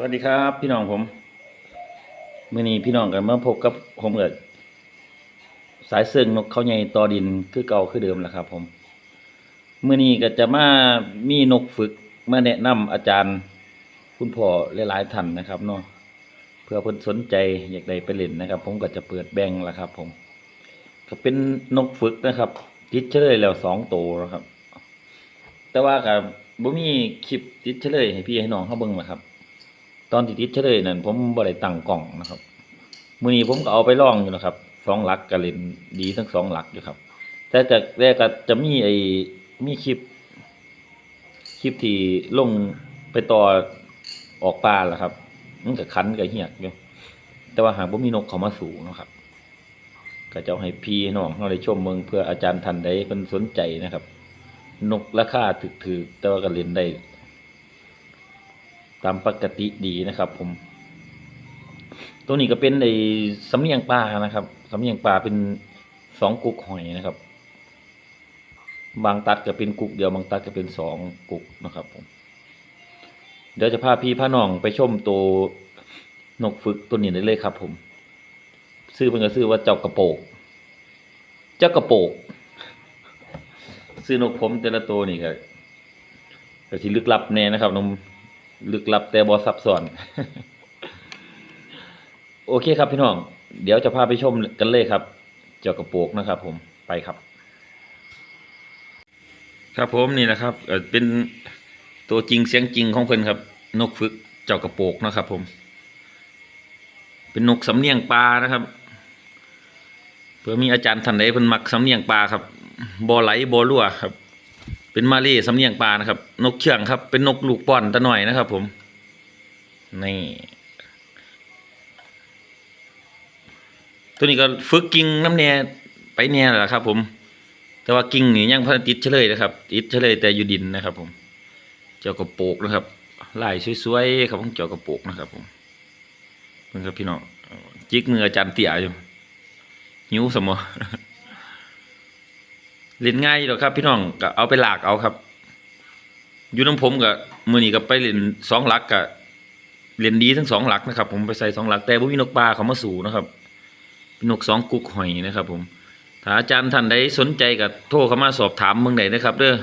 สวัสดีครับ พี่น้องผมมื่อนี้พี่น้องกันมาพบกับผมเกิดสายเสื่องนกเขาใหญ่ต่อดินคือเก่าคือเดิมแหละครับ ผมมื่อนี้ก็จะมามีนกฝึกมาแนะนำอาจารย์ คุณพ่อหลายๆท่านนะครับเนาะเพื่อเพิ่นสนใจอยากได้ไปเล่นนะครับ ผมก็จะเปิดแบ่งแล้วครับ ผม ก็เป็นนกฝึกนะครับติดเฉลยแล้วสองตัวนะครับ แต่ว่ากับบ่มีคลิปติดเฉลยให้พี่ให้น้องเขาเบิ่งนะครับ ตอนที่ติดเฉลยนั่นผมบ่ได้ตั้งกล่องนะครับมือนี้ผมก็เอาไปล่องอยู่นะครับสองหลักก็เล่นดีทั้งสองหลักอยู่ครับ แต่จากแรกก็จะมีไอ้มีคลิป คลิปที่ลงไปต่อออกปลาแหละครับมันก็คันก็เหียกอยู่แต่ว่าหากบ่มีนกเขามาสู่เนะครับก็จะเอาให้พี่น้องเราได้ชมเมืองเพื่ออาจารย์ท่านใดเพิ่นสนใจนะครับ นกราคาถึกๆแต่ว่าก็เล่นได้ ตามปกติดีนะครับ ผม ตัวนี้ก็เป็นไอ้สำเนียงปลานะครับสำเนียงปลาเป็นสองกุกหอยนะครับ บางตัดก็เป็นกุกเดียวบางตัดก็เป็นสองกุกนะครับ ผม เดี๋ยวจะพาพี่พาน้องไปชมตัวนกฝึกตัวนี้ได้เลยครับ ผม ซื้อเป็นก็ซื้อว่าเจ้ากระโปก เจ้ากระโปก ซื้อนกผมแต่ละตัวนี่ก็ก็สิลึกลับแน่นะครับนม ลึกลับแต่บอซับซ้อน โอเคครับพี่น้อง เดี๋ยวจะพาไปชมกันเลยครับ เจ้ากระโปกนะครับ ผมไปครับ ครับผมนี่นะครับเป็นตัวจริงเสียงจริงของเพิ่นครับ นกฝึกเจ้ากระโปกนะครับ ผม เป็นนกสำเนียงปลานะครับเพื่อมีอาจารย์ท่านใดเพิ่นมักสำเนียงปลาครับบอไหลบอรั่วครับ เป็นมาเล่สำเนียงปลานะครับ นกเชื่องครับ เป็นนกลูกป้อนตะหน่อยนะครับ ผม นี่ ตัวนี้ก็ฝึกกิ่งน้ำแน่ไปแน่แหละครับ ผม แต่ว่ากิ่งนี่ยังพันติดเฉลยนะครับ ติดเฉลยแต่อยู่ดินนะครับ ผม เจ้ากระโปกนะครับลายสวยๆครับของเจ้ากระโปกนะครับ ผมเพิ่อนครับพี่น้องจิกมืออาจารย์เตี่ยอยู่หิวสมอ เล่นง่ายหรอกครับ พี่น้องก็เอาไปหลากเอาครับ อยู่น้ำผมกับมือนี้ก็ไปเล่นสองหลักกับเล่นดีทั้งสองหลักนะครับ ผมไปใส่สองหลัก แต่บ่มีนกปลาเขามาสู่นะครับนกสองกุกหอยนะครับ ผมถ้าอาจารย์ท่านใดสนใจก็โทรเข้ามาสอบถามเมืองไหนนะครับเด้อ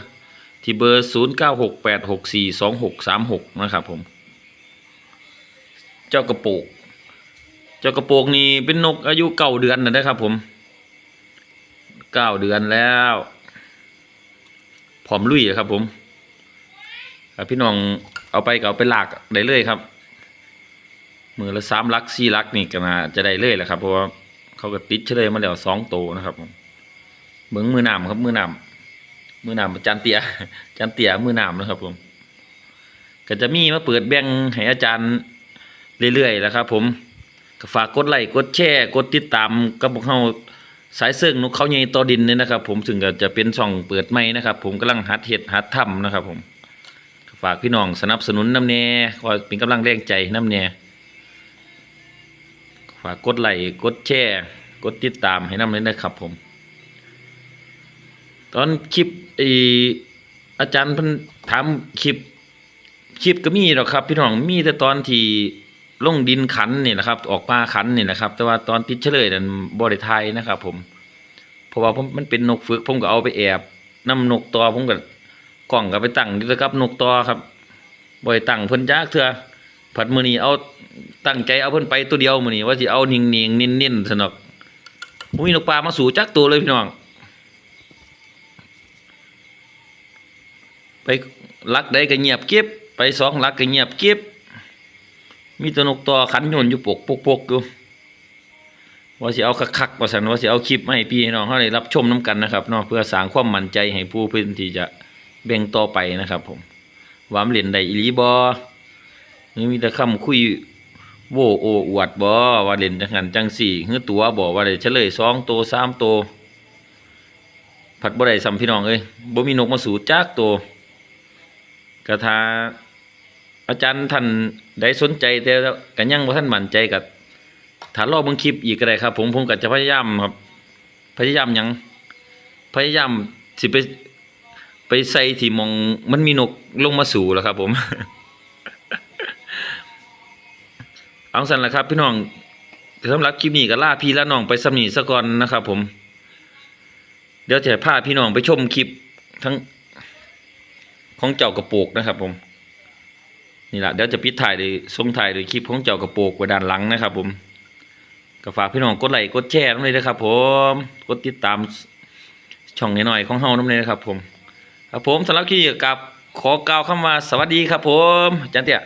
ที่เบอร์ศูนย์เก้าหกแปดหกสี่สองหกสามหกนะครับผม เจ้ากระโปก เจ้ากระโปรงนี่เป็นนกอายุเก้าเดือนนะนะครับผม เก้าเดือนแล้วผอมลุยครับผมพี่น้องเอาไปก็เอาไปหลากได้เลยครับ มือละสามลักสี่ลักนี่ก็น่าจะได้เลยแหละครับ เพราะว่าเขาก็ติดเฉลยมาแล้วสองโตนะครับมเบิ้งมือหนามครับมือหนามมือหนามจานเตียจานเตียมือหนามนะครับผม ก็จะมีมาเปิดแบ่งให้อาจารย์เรื่อยๆแล้วครับ ผมก็ฝากกดไลค์กดแชร์กดติดตามกับพวกเรา สายเซิงนกเขาใหญ่ต่อดินเนี่ยนะครับ ผมถึงก็จะเป็นช่องเปิดใหม่นะครับ ผมกำลังหัดเห็ดหัดทำนะครับ ผมฝากพี่น้องสนับสนุนน้ำแน่คอยเป็นกำลังแรงใจน้ำแน่ฝากกดไลค์กดแชร์กดติดตามให้น้ำเลยนะครับ ผม ตอนคลิปไออาจารย์พิ่นถามคลิปคลิปก็มีหรอกครับ พี่น้องมีแต่ตอนที่ ลงดินขันนี่แหละครับ ออกปลาขันนี่นะครับ แต่ว่าตอนติดเฉลยนั้นบริไทยนะครับ ผม เพราะว่าผมมันเป็นนกฝึก ผมก็เอาไปแอบนำนกตอผมก็กล่องก็ไปตั้งอยู่กับ นกตอครับบ่อยตั้งเพิ่นจักเถื่อผัดมือนี้เอาตั้งใจเอาเพิ่นไปตัวเดียวมือนี้ว่าสิเอานิ่งๆนิ่นๆสนอกมีนกปลามาสู่จักตัวเลยพี่น้องไปลักใดก็เงียบเก็บไปสองลักก็เงียบเก็บ มีตัวนกตัวขันโยนอยู่ปกปกปกอยู่ว่าสิเอาคักๆว่าสันว่าสิเอาคลิปมาให้พี่น้องเขาได้รับชมน้กันนะครับเนาะเพื่อสร้างความมั่นใจให้ผู้เพื่อนที่จะแบ่งต่อไปนะครับ ผมวามนเล่นได้อีหลีบอนี่มีแต่คำคุยโวโออวดบอว่าเล่นจังหันจังสี่เฮือตัวบอว่าได้เฉลยสองตัวสามตัวผัดบ่ได้ซ้ำพี่น้องเอ้ยบ่มีนกมาสู่จักตัวกระทา อาจารย์ท่านได้สนใจแต่กันยังบ่าท่านมั่นใจกับถ้ารอเบิ่งคลิปอีกก็ได้ครับ ผมผมก็จะพยายามครับ พยายามยังพยายามสิไปไปใส่ที่มองมันมีนกลงมาสู่แล้วครับ ผม เอาสันละครับ พี่น้องสำหรับคลิปนี้ก็ล่าพี่และน้องไปสำนีซะก่อนนะครับ ผม เดี๋ยวจะพาพี่น้องไปชมคลิปทั้งของเจ้ากระโปกนะครับ ผม นี่แหละเดี๋ยวจะปิดถ่ายโดยส่งถ่ายโดยคลิปของเจ้ากระโปกไว้ด้านหลังนะครับ ผมก็ฝากพี่น้องกดไลค์กดแชร์น้ำเลยนะครับ ผมกดติดตามช่องหน่อยๆของเฮาน้ำเลยนะครับ ผม ครับผมสำหรับคลิปกับขอกล่าวคำว่าสวัสดีครับ ผมจันเตีย